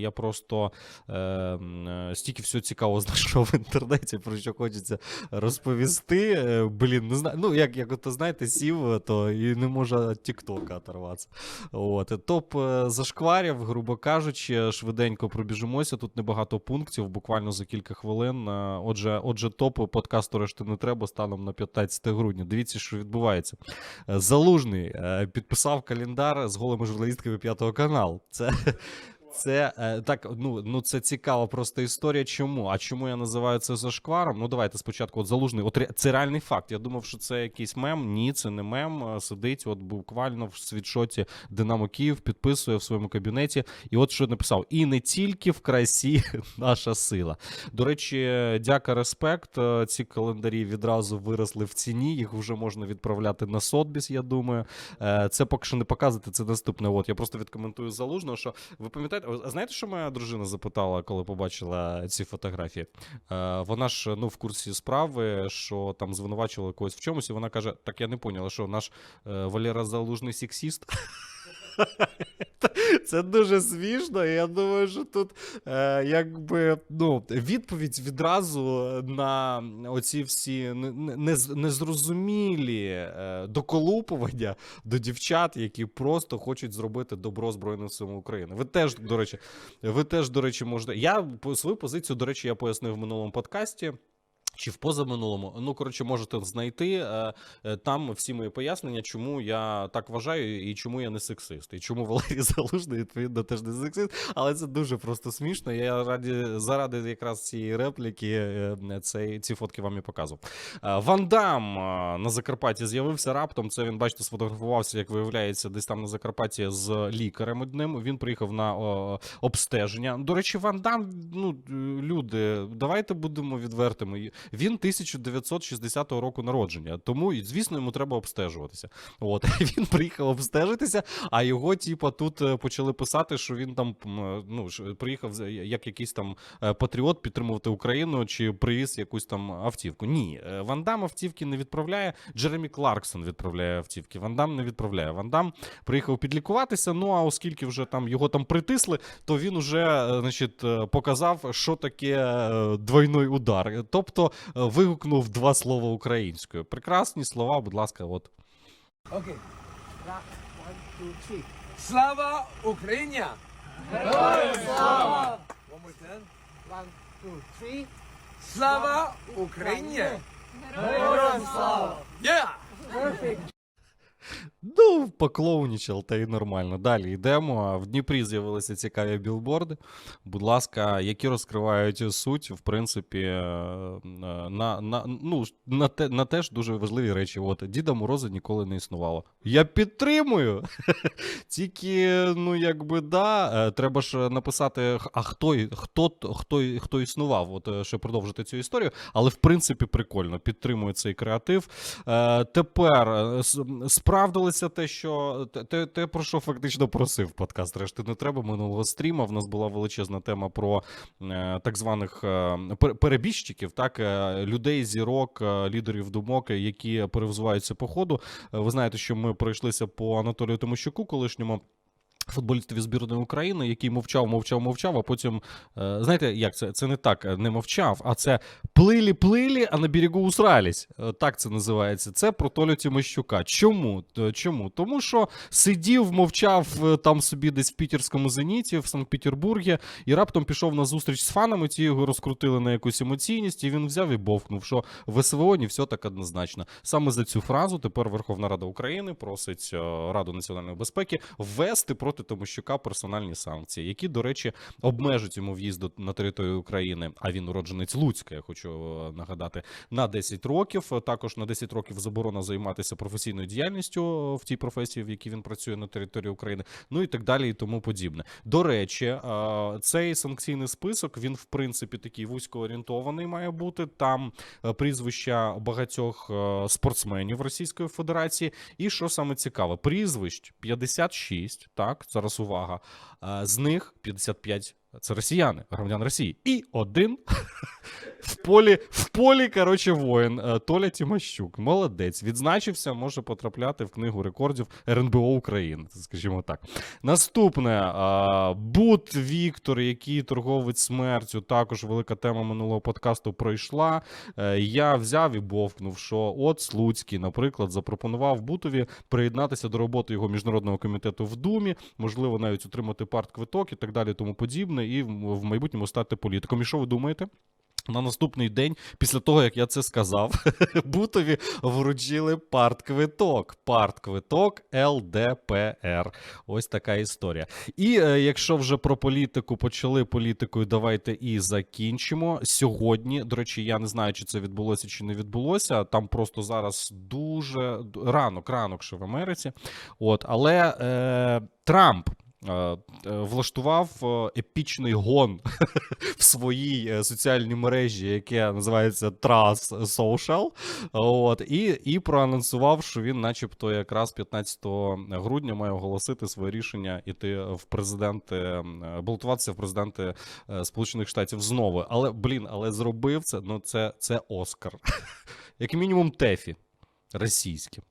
Я просто е, е, стільки всього цікавого знайшов в інтернеті, про що хочеться розповісти. Е, блін, не знаю. Ну, як, як ото знаєте, сів, е, то і не може Тіктока оторватися. От. Топ е, зашкварів, грубо кажучи, швиденько пробіжимося. Тут небагато пунктів, буквально за кілька хвилин. Е, Отже, отже, топ подкасту решти не треба станом на 15 грудня. Дивіться, що відбувається. Е, Залужний е, підписав календар з голими журналістками п'ятого каналу. Це. Це е, так, ну, ну це цікава просто історія. Чому? А чому я називаю це зашкваром? Ну давайте спочатку от залужний. От це реальний факт. Я думав, що це якийсь мем. Ні, це не мем. Е, Сидить, от буквально в світшоті Динамо Київ підписує в своєму кабінеті. І от що написав: і не тільки в красі наша сила. До речі, дяка, респект. Е, Ці календарі відразу виросли в ціні. Їх вже можна відправляти на Сотбіс, я думаю. Це поки що не показувати. Це наступне. От я просто відкоментую залужного, що ви пам'ятаєте, а знаєте, що моя дружина запитала, коли побачила ці фотографії? Е, вона ж ну в курсі справи, що там звинувачували когось в чомусь, і вона каже: Так я не поняла, що наш е, Валера Залужний сексіст. Це дуже смішно. і Я думаю, що тут е, якби ну, відповідь відразу на оці всі не- не- нез- незрозумілі е, доколупування до дівчат, які просто хочуть зробити добро Збройним силам України. Ви теж, до речі, ви теж, до речі, можете. Я свою позицію, до речі, я пояснив в минулому подкасті. Чи в позаминулому, ну коротше, можете знайти е, е, там всі мої пояснення, чому я так вважаю і чому я не сексист, і чому Валерій Залужний відповідно теж не сексист. Але це дуже просто смішно. Я раді заради якраз цієї репліки е, цей ці фотки вам і показував. Ван Дам е, на Закарпатті з'явився раптом. Це він, бачите, сфотографувався, як виявляється, десь там на Закарпатті з лікарем одним. Він приїхав на о, обстеження. До речі, Ван Дам, ну люди, давайте будемо відвертими. Він 1960 року народження, тому звісно йому треба обстежуватися. От він приїхав обстежитися, а його, типа, тут е, почали писати, що він там е, ну приїхав з- як якийсь там е, патріот підтримувати Україну чи привіз якусь там автівку. Ні, е, Ван Дам автівки не відправляє. Джеремі Кларксон відправляє автівки. Ван Дам не відправляє. Ван Дам приїхав підлікуватися. Ну а оскільки вже там його там притисли, то він уже е, значить, е, показав, що таке е, двойний удар. Тобто е, вигукнув два слова українською. Прекрасні слова, будь ласка, от. Окей. Слава Україні! Героям слава! One more time. One, two, three. Слава Україні! Героям слава! Yeah! Ну, поклоунічав, та й нормально. Далі йдемо. В Дніпрі з'явилися цікаві білборди. Будь ласка, які розкривають суть, в принципі, е, на, на, ну, на, те, на теж дуже важливі речі. От Діда Мороза ніколи не існувало. Я підтримую. Тільки, ну, якби да, е, треба ж написати, а хто, хто, хто, хто існував, от е, ще продовжити цю історію. Але в принципі прикольно, підтримую цей креатив. Е, тепер е, справдилося те, що те- те, про що фактично просив подкаст. Решти не треба минулого стріма. В нас була величезна тема про так званих перебіжчиків, так людей, зірок, е, лідерів думок, які перевзуваються по ходу. Е, Ви знаєте, що ми пройшлися по Анатолію Тимощуку, колишньому. Футболістові збірної України, який мовчав, мовчав, мовчав, а потім е, знаєте, як це? Це не так, е, не мовчав, а це плилі, плилі, а на берегу усрались. Е, Так це називається. Це про Толю Тимощука. Чому? Чому? Тому що сидів, мовчав там собі десь в пітерському зеніті, в Санкт-Петербургі, і раптом пішов на зустріч з фанами. Ті його розкрутили на якусь емоційність, і він взяв і бовкнув, що в СВО не все так однозначно. Саме за цю фразу тепер Верховна Рада України просить Раду національної безпеки ввести проти Тимощука персональні санкції, які, до речі, обмежать йому в'їзд на територію України. А він уродженець Луцька, я хочу е, нагадати, на 10 років. Також на 10 років заборона займатися професійною діяльністю е, в тій професії, в якій він працює на території України, ну і так далі, і тому подібне. До речі, е, цей санкційний список він в принципі такий вузькоорієнтований має бути. Там прізвища багатьох спортсменів Російської Федерації. І що саме цікаве, прізвищ 56, так, зараз увага. е, З них 55 Це росіяни, громадяни Росії. І один полі, в полі, коротше, воїн е, Толя Тімощук. Молодець. Відзначився, може потрапляти в книгу рекордів РНБО України, скажімо так. Наступне Бут Віктор, який торговець смертю, також велика тема минулого подкасту пройшла. Е, Я взяв і бовкнув, що от Слуцький, наприклад, запропонував Бутові приєднатися до роботи його міжнародного комітету в Думі, можливо, навіть отримати партквиток і так далі, тому подібне, і в майбутньому стати політиком. І що ви думаєте? На наступний день, після того, як я це сказав, Бутові вручили партквиток. Партквиток ЛДПР. Ось така історія. І е, якщо вже про політику почали політикою, давайте і закінчимо. Сьогодні, до речі, я не знаю, чи це відбулося чи не відбулося. Там просто зараз дуже ранок, ранок ще в Америці. От, але е, Трамп. Е, е, Влаштував е, епічний гон в своїй соціальній мережі, яке називається Trust Social. От, і, і проанонсував, що він, начебто, якраз 15 грудня має оголосити своє рішення іти в президенти, балотуватися в президенти Сполучених Штатів знову. Але блін, але зробив це. Ну, це, це Оскар. Як мінімум, Тефі російське.